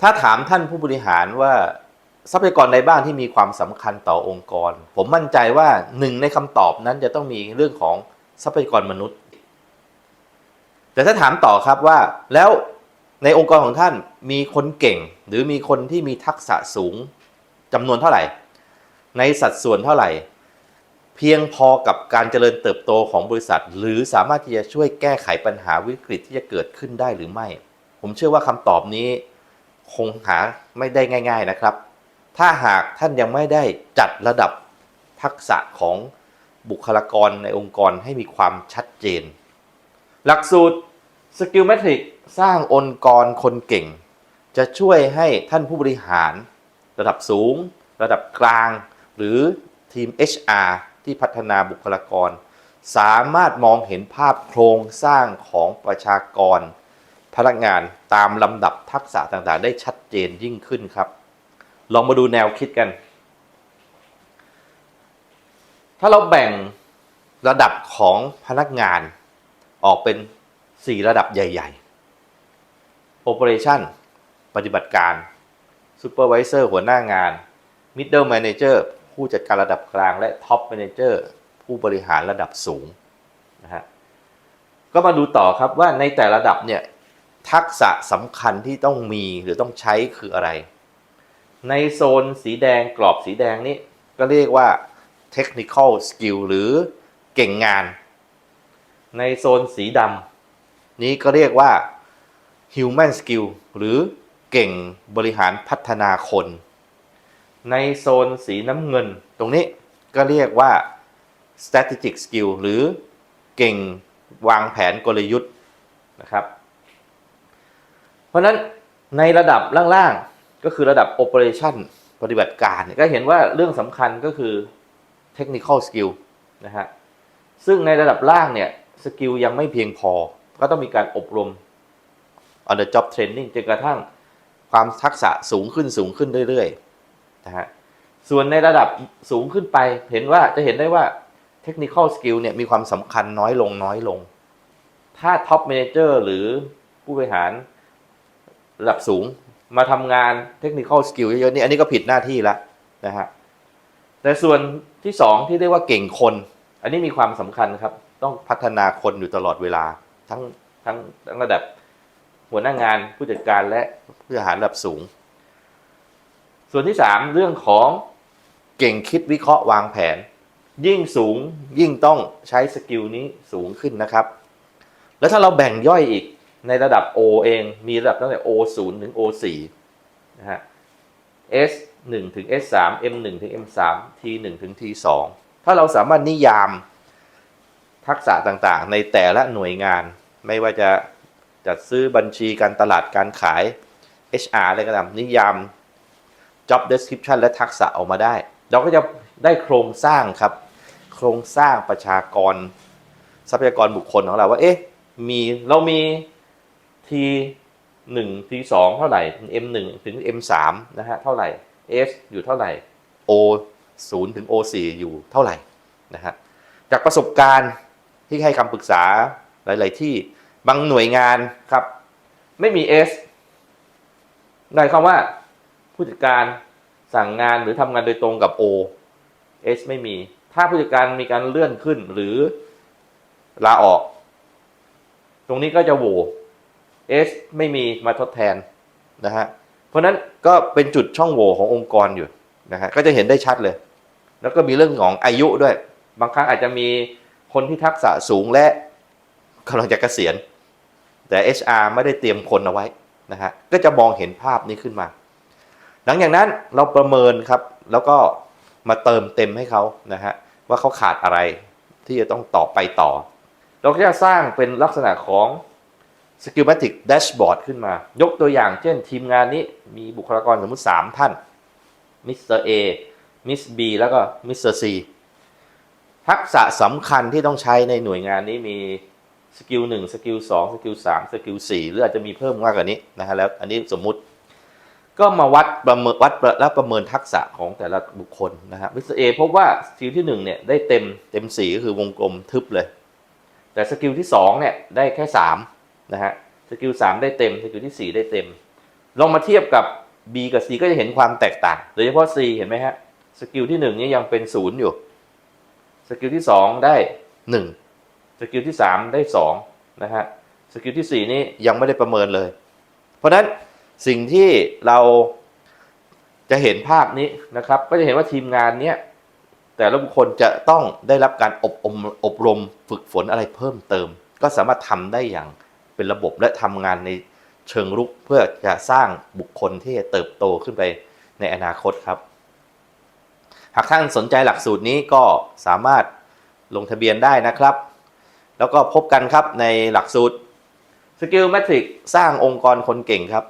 ถ้าถามท่านผู้บริหารว่าทรัพยากรใดบ้างที่มีความสำคัญต่อองค์กร ผมมั่นใจว่าหนึ่งในคำตอบนั้นจะต้องมีเรื่องของทรัพยากรมนุษย์ แต่ถ้าถามต่อครับว่าแล้วในองค์กรของท่านมีคนเก่ง หรือมีคนที่มีทักษะสูงจำนวนเท่าไหร่ ในสัดส่วนเท่าไหร่ เพียงพอกับการเจริญเติบโตของบริษัท หรือสามารถที่จะช่วยแก้ไขปัญหาวิกฤตที่จะเกิดขึ้นได้หรือไม่ ผมเชื่อว่าคำตอบนี้ คงหาไม่ได้ง่าย ๆนะครับ ถ้าหากท่านยังไม่ได้จัดระดับทักษะของบุคลากรในองค์กรให้มีความชัดเจน หลักสูตร Skill Metric สร้างองค์กรคนเก่ง จะช่วยให้ท่านผู้บริหาร ระดับสูง ระดับกลาง หรือทีม HR ที่พัฒนาบุคลากร สามารถมองเห็นภาพโครงสร้างของประชากร พนักงานตามลำดับทักษะต่างๆ ได้ชัดเจนยิ่งขึ้นครับ ลองมาดูแนวคิดกัน ถ้าเราแบ่งระดับของพนักงานออกเป็น 4 ระดับใหญ่ๆ Operation ปฏิบัติการ Supervisor หัวหน้างาน Middle Manager ผู้จัดการระดับกลางและ Top Manager ผู้บริหารระดับสูงนะฮะก็มาดูต่อครับว่าในแต่ละระดับเนี่ย ทักษะสำคัญที่ต้องมีหรือต้องใช้คืออะไร ในโซนสีแดงกรอบสีแดงนี้ ก็เรียกว่า technical skill หรือเก่งงาน ในโซนสีดำนี้ก็เรียกว่า human skill หรือเก่งบริหารพัฒนาคน ในโซนสีน้ำเงิน ตรงนี้ก็เรียกว่า strategic skill หรือเก่งวางแผนกลยุทธ์นะครับ เพราะฉะนั้นในระดับล่างๆ ก็คือระดับ operation ปฏิบัติการก็เห็นว่าเรื่องสำคัญก็คือ technical skill นะฮะ ซึ่งในระดับล่างเนี่ย สกิลยังไม่เพียงพอ ก็ต้องมีการอบรม on the job training จนกระทั่งความทักษะสูงขึ้นสูงขึ้นเรื่อยๆนะฮะ ส่วนในระดับสูงขึ้นไป เห็นว่าจะเห็นได้ว่า technical skill เนี่ยมีความสำคัญน้อยลงน้อยลง ถ้า top manager หรือผู้บริหาร ระดับสูงมาทำงาน technical skill เยอะๆนี่อันนี้ก็ผิดหน้าที่แล้วนะฮะแต่ส่วนที่สองที่เรียกว่าเก่งคน อันนี้มีความสำคัญครับ ต้องพัฒนาคนอยู่ตลอดเวลา ทั้งทั้งทั้งระดับหัวหน้างานผู้จัดการและผู้บริหารระดับสูง ส่วนที่สามเรื่องของเก่งคิดวิเคราะห์วางแผน ยิ่งสูงยิ่งต้องใช้สกิลนี้สูงขึ้นนะครับ แล้วถ้าเราแบ่งย่อยอีก ในระดับ O เองมีระดับตั้งแต่ O 0 ถึง O 4 นะฮะ S 1 ถึง S 3 M 1 ถึง M 3 T 1 ถึง T 2 ถ้าเราสามารถนิยามทักษะต่างๆ ในแต่ละหน่วยงาน ไม่ว่าจะจัดซื้อบัญชีการตลาดการขาย HR อะไรก็ตามนิยาม job description และทักษะออกมาได้ เราก็จะได้โครงสร้างครับ โครงสร้างประชากร ทรัพยากรบุคคลของเราว่า เอ๊ะ มีเรามี T 1 T 2เท่าไหร่ M 1ถึง M 3นะฮะเท่าไหร่ S อยู่เท่าไหร่ O 0ถึง O 4อยู่เท่าไหร่นะฮะจากประสบการณ์ที่ให้คำปรึกษาหลาย ๆ ที่บางหน่วยงานครับ ไม่มี S หมายความว่าผู้จัดการสั่งงานหรือทำงานโดยตรงกับ O S ไม่มี ถ้าผู้จัดการมีการเลื่อนขึ้นหรือลาออก ตรงนี้ก็จะโหว S ไม่มีมาทดแทนนะฮะเพราะนั้นก็เป็นจุดช่องโหว่ขององค์กรอยู่นะฮะก็จะเห็นได้ชัดเลย แล้วก็มีเรื่องของอายุด้วย บางครั้งอาจจะมีคนที่ทักษะสูงและกำลังจะเกษียณ แต่ HR ไม่ได้เตรียมคนเอาไว้นะฮะก็จะมองเห็นภาพนี้ขึ้นมา หลังจากนั้นเราประเมินครับ แล้วก็มาเติมเต็มให้เขานะฮะว่าเขาขาดอะไรที่จะต้องต่อไปต่อ เราก็จะสร้างเป็นลักษณะของ Skillmatic Dashboard ขึ้นมา ยกตัวอย่างเช่นทีมงานนี้มีบุคลากรสมมุติ 3 ท่านมิสเตอร์ A มิส B แล้วก็มิสเตอร์ C ทักษะสำคัญที่ต้องใช้ในหน่วยงานนี้มีสกิลหนึ่งสกิลสองสกิลสามสกิลสี่หรืออาจจะมีเพิ่มมากกว่านี้นะฮะแล้วอันนี้สมมุติก็มาวัดประเมินวัดและประเมินทักษะของแต่ละบุคคลนะฮะมิสเตอร์เอพบว่าสกิลที่หนึ่งเนี่ยได้เต็มเต็มสี่ก็คือวงกลมทึบเลย แต่สกิลที่สองเนี่ยได้แค่สาม นะฮะสกิลสามได้เต็มสกิลที่สี่ได้เต็ม ลองมาเทียบกับ B กับ C ก็จะเห็นความแตกต่าง โดยเฉพาะ C เห็นไหมฮะสกิลที่หนึ่งนี้ยังเป็นศูนย์อยู่สกิลที่สองได้หนึ่งสกิลที่สามได้สองนะฮะสกิลที่สี่นี้ยังไม่ได้ประเมินเลย เพราะฉะนั้นสิ่งที่เราจะเห็นภาพนี้นะครับ ก็จะเห็นว่าทีมงานเนี้ยแต่ละบุคคลจะต้องได้รับการอบรมอบรมฝึกฝนอะไรเพิ่มเติม ก็สามารถทำได้อย่าง เป็นระบบและทำงานในเชิงรุกเพื่อจะสร้างบุคคลที่เติบโตขึ้นไปในอนาคตครับ หากท่านสนใจหลักสูตรนี้ก็สามารถลงทะเบียนได้นะครับ แล้วก็พบกันครับในหลักสูตรสกิลแมทริกสร้างองค์กรคนเก่งครับ